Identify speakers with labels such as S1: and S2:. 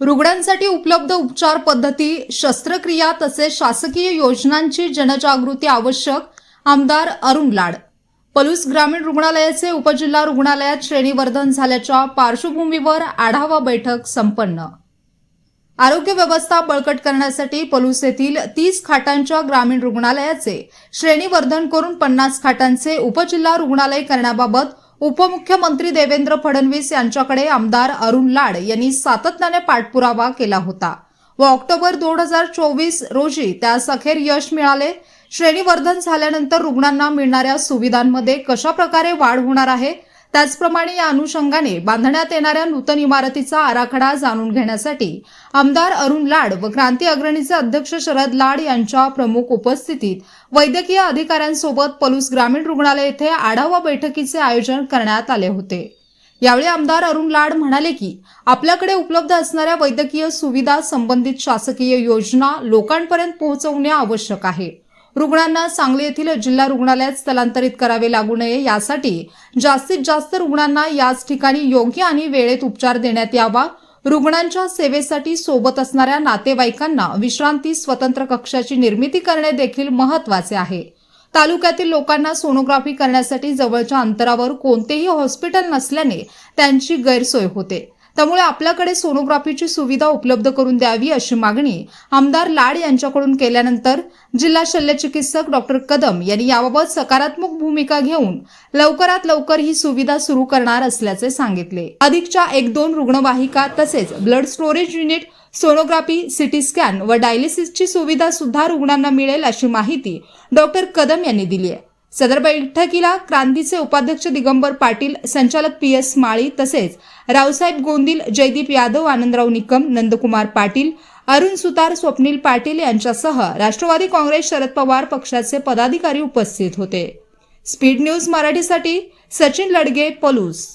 S1: रुग्णांसाठी उपलब्ध उपचार पद्धती शस्त्रक्रिया तसेच शासकीय योजनांची जनजागृती आवश्यक आमदार अरुण लाड. पलूस ग्रामीण रुग्णालयाचे उपजिल्हा रुग्णालयात श्रेणीवर्धन झाल्याच्या पार्श्वभूमीवर आढावा बैठक संपन्न. आरोग्य व्यवस्था बळकट करण्यासाठी पलूस येथील तीस खाटांच्या ग्रामीण रुग्णालयाचे श्रेणीवर्धन करून पन्नास खाटांचे उपजिल्हा रुग्णालय करण्याबाबत उपमुख्यमंत्री देवेंद्र फडणवीस यांच्याकडे आमदार अरुण लाड यांनी सातत्याने पाठपुरावा केला होता. व ऑक्टोबर दोन हजार चोवीस रोजी त्यास अखेर यश मिळाले. श्रेणीवर्धन झाल्यानंतर रुग्णांना मिळणाऱ्या सुविधांमध्ये कशा प्रकारे वाढ होणार आहे? त्याचप्रमाणे या अनुषंगाने बांधण्यात येणाऱ्या नूतन इमारतीचा आराखडा जाणून घेण्यासाठी आमदार अरुण लाड व क्रांती अग्रणीचे अध्यक्ष शरद लाड यांच्या प्रमुख उपस्थितीत वैद्यकीय अधिकाऱ्यांसोबत पलूस ग्रामीण रुग्णालय येथे आढावा बैठकीचे आयोजन करण्यात आले होते. यावेळी आमदार अरुण लाड म्हणाले की आपल्याकडे उपलब्ध असणाऱ्या वैद्यकीय सुविधा संबंधित शासकीय योजना लोकांपर्यंत पोहोचवणे आवश्यक आहे. रुग्णांना सांगली येथील जिल्हा रुग्णालयात स्थलांतरित करावे लागू नये यासाठी जास्तीत जास्त रुग्णांना याच ठिकाणी योग्य आणि वेळेत उपचार देण्यात यावा. रुग्णांच्या सेवेसाठी सोबत असणाऱ्या नातेवाईकांना विश्रांती स्वतंत्र कक्षाची निर्मिती करणे देखील महत्त्वाचे आहे. तालुक्यातील लोकांना सोनोग्राफी करण्यासाठी जवळच्या अंतरावर कोणतेही हॉस्पिटल नसल्याने त्यांची गैरसोय होते. त्यामुळे आपल्याकडे सोनोग्राफीची सुविधा उपलब्ध करून द्यावी अशी मागणी आमदार लाड यांच्याकडून केल्यानंतर जिल्हा शल्यचिकित्सक डॉक्टर कदम यांनी याबाबत सकारात्मक भूमिका घेऊन लवकरात लवकर ही सुविधा सुरू करणार असल्याचे सांगितले. अधिकच्या एक दोन रुग्णवाहिका तसेच blood storage unit sonography CT scan व डायलिसिसची सुविधा सुद्धा रुग्णांना मिळेल अशी माहिती डॉक्टर कदम यांनी दिली आहे. सदर बैठकीला क्रांतीचे उपाध्यक्ष दिगंबर पाटील संचालक पी एस माळी तसेच रावसाहेब गोंदिल जयदीप यादव आनंदराव निकम नंदकुमार पाटील अरुण सुतार स्वप्नील पाटील यांच्यासह राष्ट्रवादी काँग्रेस शरद पवार पक्षाचे पदाधिकारी उपस्थित होते. स्पीड न्यूज मराठीसाठी सचिन लडगे पलूस.